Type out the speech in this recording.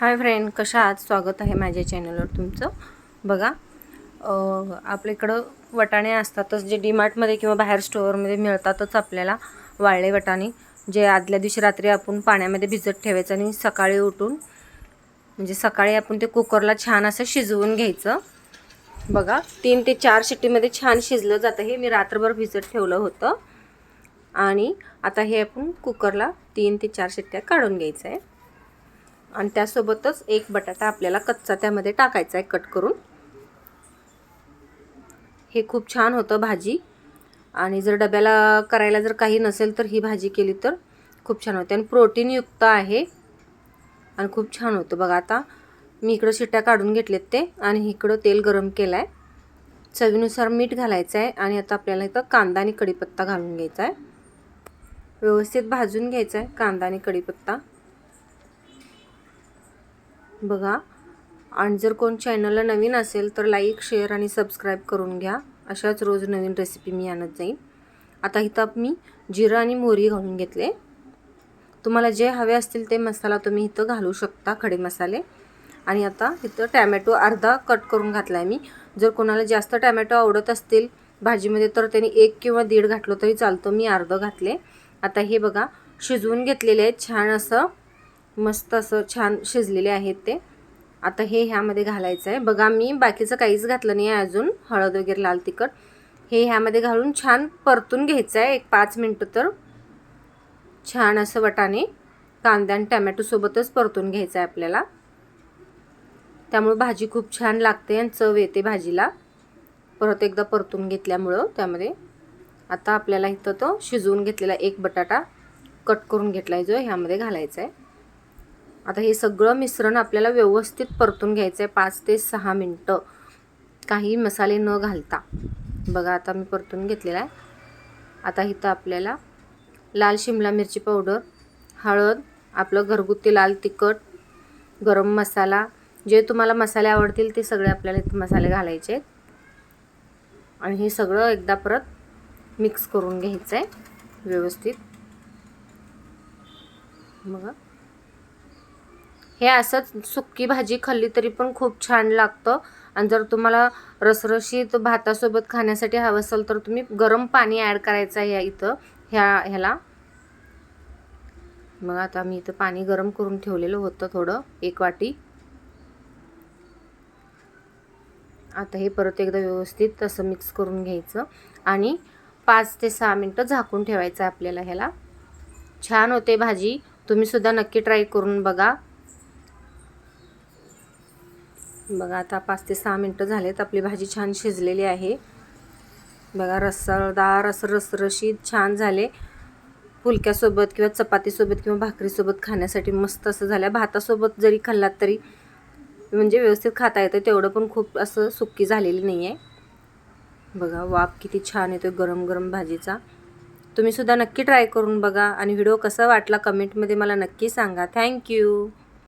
Hi friend कशा आज स्वागत आहे माझ्या चॅनलवर तुमचं. बघा आपल्या इकडं वटाणे असतातच जे डीमार्टमध्ये किंवा बाहेर स्टोअरमध्ये मिळतातच आपल्याला वाळले वटाणे जे आदल्या दिवशी रात्री आपण पाण्यामध्ये भिजत ठेवायचं आणि सकाळी उठून म्हणजे सकाळी आपण ते कुकरला छान असं शिजवून घ्यायचं. बघा तीन ते चार शिट्टीमध्ये छान शिजलं जातं. हे मी रात्रभर भिजत ठेवलं होतं. आणि आता हे आपण कुकरला तीन ते चार शिट्ट्या काढून घ्यायचं आहे. आणि त्यासोबतच एक बटाटा आपल्याला कच्चा त्यामध्ये टाकायचा आहे कट करून. हे खूप छान होतं भाजी. आणि जर डब्याला करायला जर काही नसेल तर ही भाजी केली तर खूप छान होते. आणि प्रोटीनयुक्त आहे. आणि खूप छान होतं बघा आता. मी इकडं शिट्ट्या काढून घेतलेत ते. आणि इकडं तेल गरम केलं आहे चवीनुसार मीठ घालायचं आहे. आणि आता आपल्याला इथं कांदा आणि कढीपत्ता घालून घ्यायचा आहे. व्यवस्थित भाजून घ्यायचा आहे कांदा आणि कढीपत्ता. बघा. आणि जर कोण चॅनलला नवीन असेल तर लाईक शेअर आणि सबस्क्राईब करून घ्या. अशाच रोज नवीन रेसिपी मी आणत जाईन. आता इथं मी जिरं आणि मोहरी घालून घेतले. तुम्हाला जे हवे असतील ते मसाला तुम्ही इथं घालू शकता खडे मसाले. आणि आता इथं टॅमॅटो अर्धा कट करून घातला आहे मी. जर कोणाला जास्त टॅमॅटो आवडत असतील भाजीमध्ये तर त्यांनी एक किंवा दीड घातलं तरी चालतं. मी अर्धं घातले. आता हे बघा शिजवून घेतलेले आहेत छान असं मस्त असं छान शिजलेले आहेत ते. आता हे ह्यामध्ये घालायचं आहे. बघा मी बाकीचं काहीच घातलं नाही आहे अजून. हळद वगैरे लाल तिखट. हे ह्यामध्ये घालून छान परतून घ्यायचं आहे. एक पाच मिनटं तर. छान असं वटाणे कांदा आणि टॅमॅटोसोबतच परतून घ्यायचं आहे आपल्याला. त्यामुळं भाजी खूप छान लागते आणि चव येते भाजीला. परत एकदा परतून घेतल्यामुळं त्यामध्ये. आता आपल्याला इथं तो शिजवून घेतलेला एक बटाटा कट करून घेतला आहे जो ह्यामध्ये घालायचा आहे. आता हे सगळं मिश्रण आपल्याला व्यवस्थित परतून घ्यायचं आहे पाच ते सहा मिनटं. काही मसाले न घालता. बघा आता मी परतून घेतलेला आहे. आता इथं आपल्याला लाल शिमला मिरची पावडर हळद आपलं घरगुती लाल तिखट गरम मसाला जे तुम्हाला मसाले आवडतील ते सगळे आपल्याला इथं मसाले घालायचे आहेत. आणि हे सगळं एकदा परत मिक्स करून घ्यायचं आहे व्यवस्थित. बघा. हे असंच सुक्की भाजी खाल्ली तरी पण खूप छान लागतं. आणि जर तुम्हाला रसरशीत भातासोबत खाण्यासाठी हवं असेल तर तुम्ही गरम पाणी ॲड करायचं आहे या इथं ह्या ह्याला. मग आता मी इथं पाणी गरम करून ठेवलेलं होतं थोडं एक वाटी. आता हे परत एकदा व्यवस्थित तसं मिक्स करून घ्यायचं. आणि पाच ते सहा मिनटं झाकून ठेवायचं आहे आपल्याला ह्याला. छान होते भाजी. तुम्ही सुद्धा नक्की ट्राय करून बघा. बघा आता पाच ते सहा मिनटं झालेत. आपली भाजी छान शिजलेली आहे. बघा रसळदार असं रसरशीत छान झाले. फुलक्यासोबत किंवा चपातीसोबत किंवा भाकरीसोबत खाण्यासाठी मस्त असं झालं भातासोबत जरी खाल्लात तरी म्हणजे व्यवस्थित खाता येतं. तेवढं पण खूप असं सुक्की झालेली नाही आहे बघा वाप किती छान येतो गरम गरम भाजीचा. तुम्हीसुद्धा नक्की ट्राय करून बघा. आणि व्हिडिओ कसा वाटला कमेंटमध्ये मला नक्की सांगा. थँक्यू.